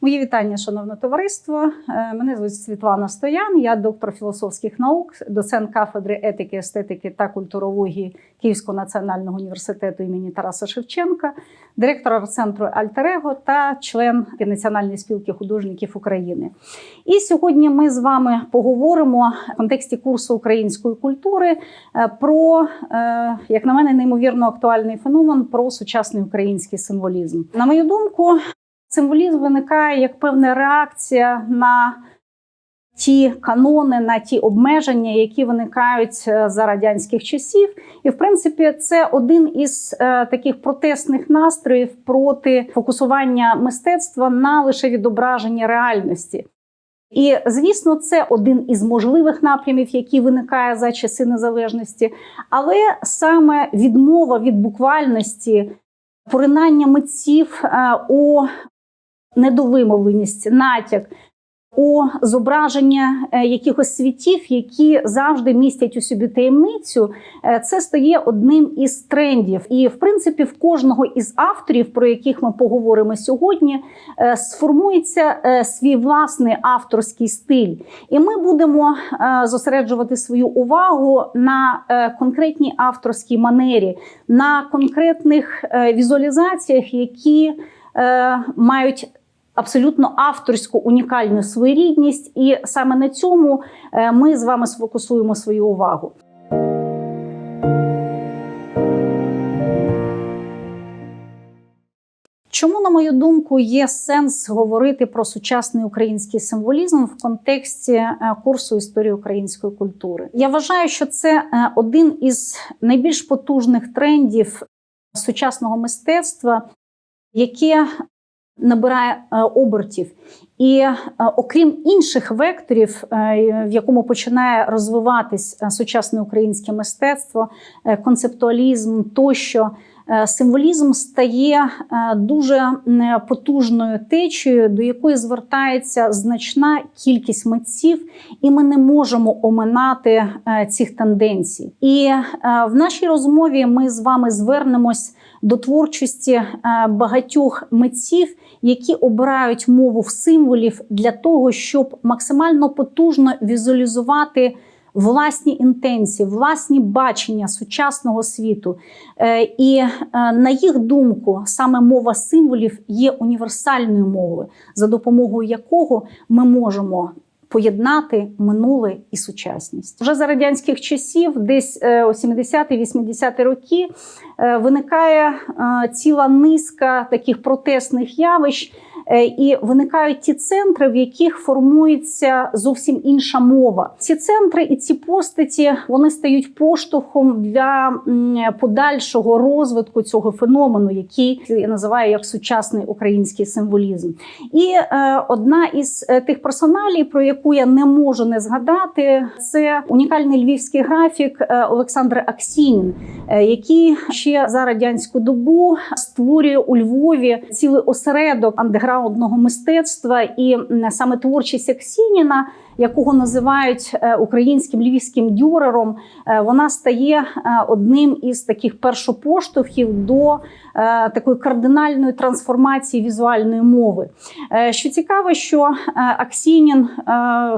Мої вітання, шановне товариство. Е, Мене звуть Світлана Стоян, я доктор філософських наук, доцент кафедри етики, естетики та культурології Київського національного університету імені Тараса Шевченка, директор центру Альтерего та член Національної спілки художників України. І сьогодні ми з вами поговоримо в контексті курсу української культури е, про, е, як на мене, неймовірно актуальний феномен про сучасний український символізм. На мою думку, Символізм виникає як певна реакція на ті канони, на ті обмеження, які виникають е, за радянських часів. І, в принципі, це один із е, таких протестних настроїв проти фокусування мистецтва на лише відображення реальності. І, звісно, це один із можливих напрямів, який виникає за часи незалежності, але саме відмова від буквальності, поринання митців е, у недовимовленість, натяк у зображення е, якихось світів, які завжди містять у собі таємницю, е, це стає одним із трендів. І, в принципі, в кожного із авторів, про яких ми поговоримо сьогодні, е, сформується свій власний авторський стиль. І ми будемо зосереджувати свою увагу на конкретній авторській манері, на конкретних візуалізаціях, які мають абсолютно авторську унікальну своєрідність, і саме на цьому е, ми з вами сфокусуємо свою увагу. Чому, на мою думку, є сенс говорити про сучасний український символізм в контексті е, курсу історії української культури? Я вважаю, що це е, один із найбільш потужних трендів сучасного мистецтва, яке набирає е, обертів. І е, окрім інших векторів, е, в якому починає розвиватись сучасне українське мистецтво, концептуалізм тощо. Символізм стає дуже потужною течією, до якої звертається значна кількість митців, і ми не можемо оминати цих тенденцій. І в нашій розмові ми з вами звернемось до творчості багатьох митців, які обирають мову в символів для того, щоб максимально потужно візуалізувати. Власні інтенції, власні бачення сучасного світу, е, і е, на їх думку, саме мова символів є універсальною мовою, за допомогою якого ми можемо поєднати минуле і сучасність. Вже за радянських часів, десь е, у 70-80-ті роки, виникає ціла низка таких протестних явищ. Е, і виникають ті центри, в яких формується зовсім інша мова. Ці центри і ці постаті вони стають поштовхом для подальшого розвитку цього феномену, який я називаю як сучасний український символізм. І е, одна із е, тих персоналій, про яку я не можу не згадати, це унікальний львівський графік Олександр Аксінін, який ще за радянську добу створює у Львові цілий осередок андеграунд одного мистецтва, і саме творчість Аксініна, якого називають е, українським львівським дюрером, е, вона стає е, одним із таких першопоштовхів до такої кардинальної трансформації візуальної мови. Що цікаво, що Аксінін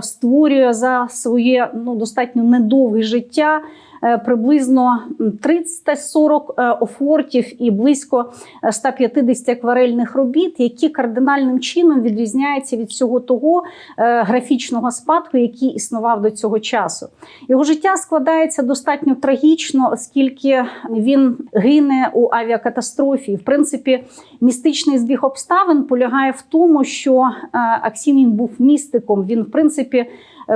створює за своє ну достатньо недовге життя. Е, приблизно 340 е, офортів і близько 150 акварельних робіт, які кардинальним чином відрізняються від всього того е, графічного спадку, який існував до цього часу. Його життя складається достатньо трагічно, оскільки він гине у авіакатастрофі. В принципі, містичний збіг обставин полягає в тому, що Аксінін був містиком. Він, в принципі,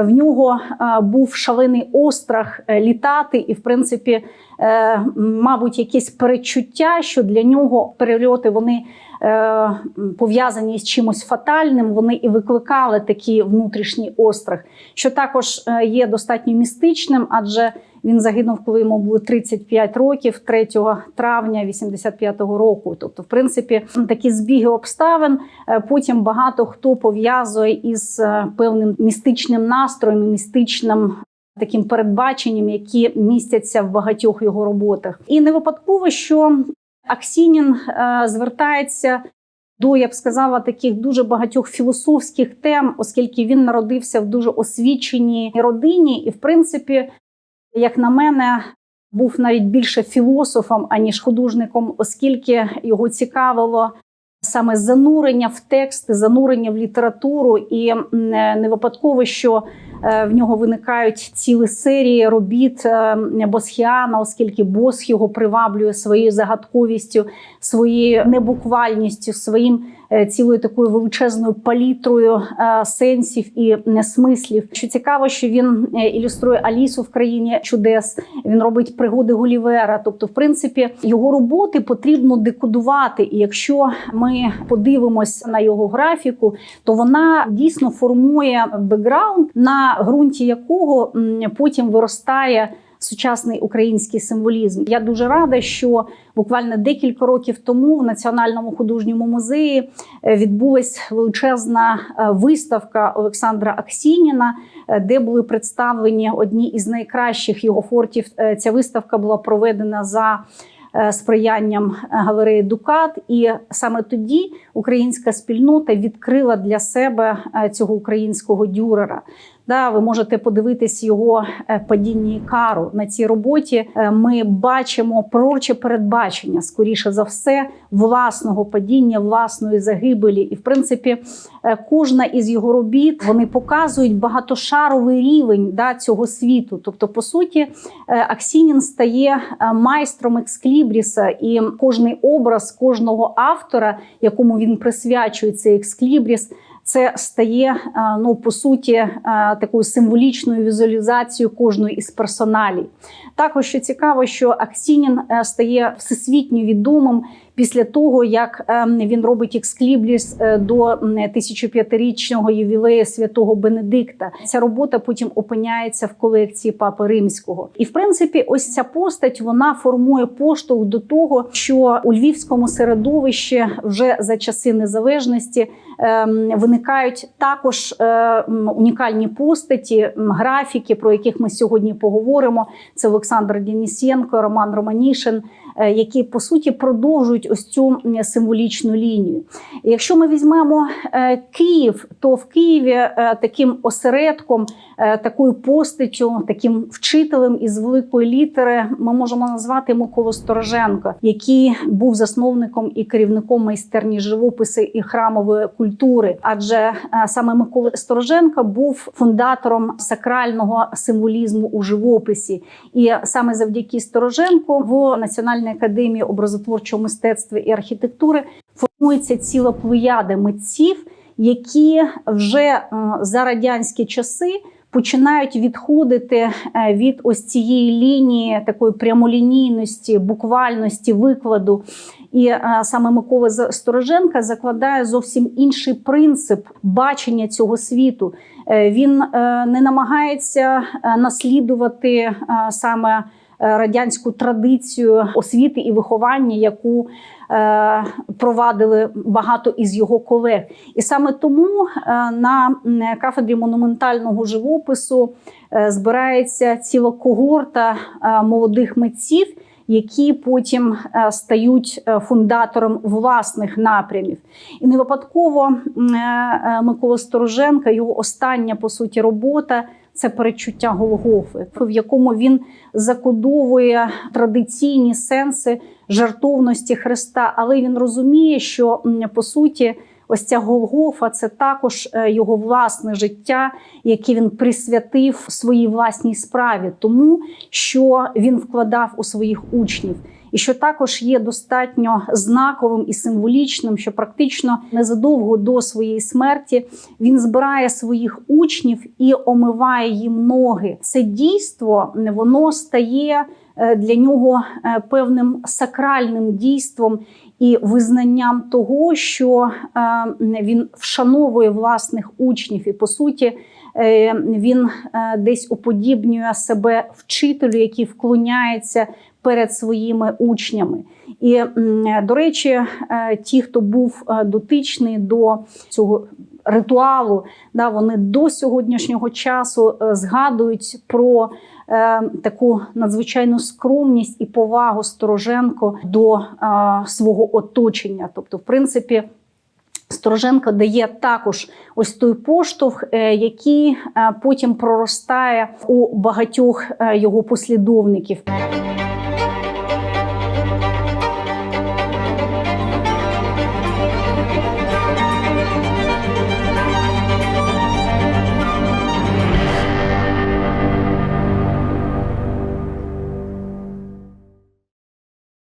в нього е, був шалений острах е, літати, і, в принципі, е, мабуть, якесь перечуття, що для нього перельоти вони пов'язані з чимось фатальним. Вони і викликали такий внутрішній острах, що також є достатньо містичним, адже він загинув, коли йому було 35 років, 3 травня 85-го року. Тобто, в принципі, такі збіги обставин. Е, потім багато хто пов'язує із е, певним містичним настроєм, містичним. Таким передбаченням, які містяться в багатьох його роботах, і не випадково, що Аксінін е, звертається до я б сказала таких дуже багатьох філософських тем, оскільки він народився в дуже освіченій родині, і, в принципі, як на мене, був навіть більше філософом аніж художником, оскільки його цікавило саме занурення в тексти, занурення в літературу, і не випадково, що в нього виникають цілі серії робіт е, Босхіана, оскільки Босх його приваблює своєю загадковістю, своєю небуквальністю, своїм Е, цілою такою величезною палітрою е, сенсів і смислів. Що цікаво, що він е, ілюструє Алісу в країні чудес. Він робить пригоди Гулівера. Тобто, в принципі, його роботи потрібно декодувати. І якщо ми подивимось на його графіку, то вона дійсно формує бекграунд, на ґрунті якого потім виростає сучасний український символізм. Я дуже рада, що буквально декілька років тому в Національному художньому музеї е, відбулася величезна е, виставка Олександра Аксініна, е, де були представлені одні із найкращих його фортів. Ця виставка була проведена за Сприянням галереї Дукат, і саме тоді українська спільнота відкрила для себе цього українського дюрера. Да, ви можете подивитись його е, падіння кару на цій роботі. Е, ми бачимо пророче передбачення, скоріше за все, власного падіння, власної загибелі. І в принципі, е, кожна із його робіт вони показують багатошаровий рівень да, цього світу. Тобто, по суті, Аксінін стає майстром ексклібріса, і кожний образ кожного автора, якому він присвячує цей ексклібріс, це стає ну по суті такою символічною візуалізацією кожної із персоналій. Також що цікаво, що Аксінін е, стає всесвітньо відомим після того, як ем, він робить ексклібліс е, до 1005-річного ювілею святого Бенедикта. Ця робота потім опиняється в колекції Папи Римського. І в принципі, ось ця постать вона формує поштовх до того, що у львівському середовищі вже за часи незалежності ем, виникають також е, унікальні постаті, графіки, про яких ми сьогодні поговоримо. Це Олександр Денисенко, Роман Романішин. Е, які по суті продовжують ось цю символічну лінію. Якщо ми візьмемо е, Київ, то в Києві е, таким осередком, такою постаттю, таким вчителем із великої літери ми можемо назвати Миколу Стороженко, який був засновником і керівником майстерні живописи і храмової культури. Адже саме Микола Стороженко був фундатором сакрального символізму у живописі, і саме завдяки Стороженку в національній Національної академії образотворчого мистецтва і архітектури формується ціла плеяда митців, які вже е, за радянські часи. Починають відходити е, від ось цієї лінії такої прямолінійності, буквальності викладу. І е, саме Микола Стороженка закладає зовсім інший принцип бачення цього світу. Він не намагається наслідувати саме. Е, радянську традицію освіти і виховання, яку е, провадили багато із його колег. І саме тому е, на кафедрі монументального живопису збирається ціла когорта молодих митців. Які потім стають фундатором власних напрямів, і не випадково Микола Стороженка, його остання по суті робота це перечуття Голгофи, в якому він закодовує традиційні сенси жертовності Христа, але він розуміє, що по суті. Ось ця Голгофа це також е, його власне життя, яке він присвятив своїй власній справі, тому що він вкладав у своїх учнів і що також є достатньо знаковим і символічним, що практично незадовго до своєї смерті він збирає своїх учнів і омиває їм ноги. Це дійство воно стає е, для нього е, певним сакральним дійством. І визнанням того, що е, він вшановує власних учнів, і по суті він десь уподібнює себе вчителю, який вклоняється перед своїми учнями. І, до речі, е, ті, хто був е, дотичний до цього ритуалу, да, вони до сьогоднішнього часу е, згадують про таку надзвичайну скромність і повагу Стороженко до свого оточення. Тобто, в принципі. Стороженко дає також ось той поштовх, е, який е, потім проростає у багатьох е, його послідовників.